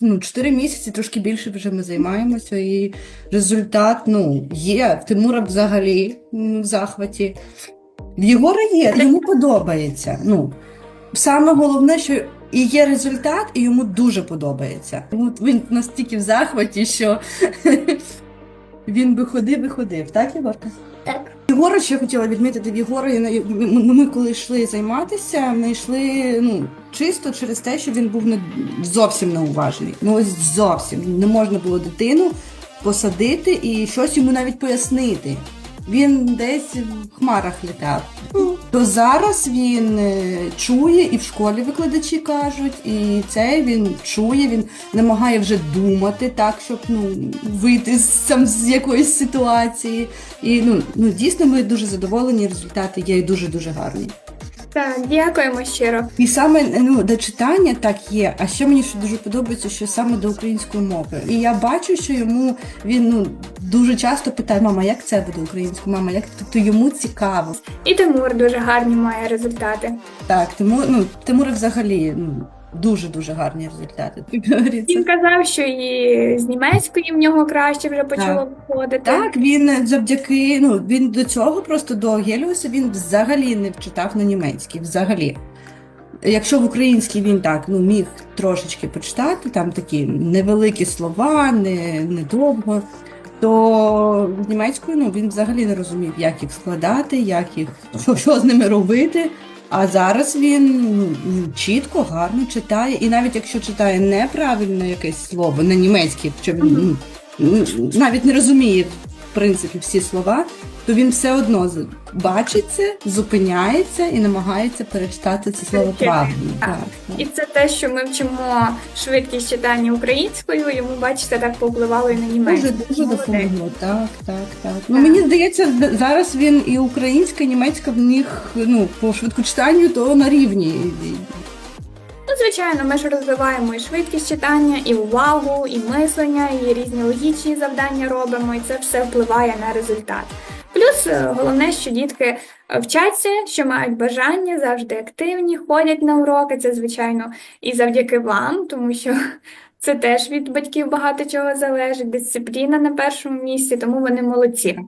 ну, 4 місяці, трошки більше вже ми займаємося, і результат ну, є. Тимура взагалі в захваті. Єгора є, йому подобається. Ну, саме головне, що і є результат, і йому дуже подобається. Він настільки в захваті, що він би ходив і ходив, так, Єгорка? Так. Єгора ще хотіла відмітити в Єгора. я Ми, коли йшли займатися, ми йшли ну, чисто через те, що він був не зовсім неуважний. Ну ось зовсім не можна було дитину посадити і щось йому навіть пояснити. Він десь в хмарах літав. То зараз він е, чує, і в школі викладачі кажуть, і це він чує, він намагає вже думати так, щоб ну, вийти сам з якоїсь ситуації. І ну, ну дійсно ми дуже задоволені, результати є дуже-дуже гарні. Так, дякуємо щиро. І саме ну, до читання так є. А ще мені що дуже подобається, що саме до української мови. І я бачу, що йому він ну дуже часто питає: мама, як це буде українською? Мама, як тобто йому цікаво. І Тимур дуже гарні має результати. Так, Тимур, ну Тимур взагалі ну дуже дуже гарні результати. Він казав, що і з німецької в нього краще вже почало виходити. Так, він завдяки ну він до цього просто до Геліуса він взагалі не вчитав на німецький. Взагалі. Якщо в українській він так ну міг трошечки почитати, там такі невеликі слова, не, не довго, то німецькою ну, він взагалі не розумів, як їх складати, як їх що, що з ними робити. А зараз він ну, чітко, гарно читає, і навіть якщо читає неправильно якесь слово на німецькій, що він ну, ну, навіть не розуміє в принципі всі слова, то він все одно бачить це, зупиняється і намагається перечитати це слово правильно. Так. Так, І це те, що ми вчимо швидкість читання українською, йому, бачите, так повпливало і на німецьку. дуже Молодець. допомогло. Так, так, так. Ну мені здається, зараз він і українська, і німецька в них ну по швидкочитанню, то на рівні. Ну, звичайно, ми ж розвиваємо і швидкість читання, і увагу, і мислення, і різні логічні завдання робимо, і це все впливає на результат. Плюс головне, що дітки е, вчаться, що мають бажання, завжди активні, ходять на уроки. Це звичайно і завдяки вам, тому що це теж від батьків багато чого залежить. Дисципліна на першому місці, тому вони молодці.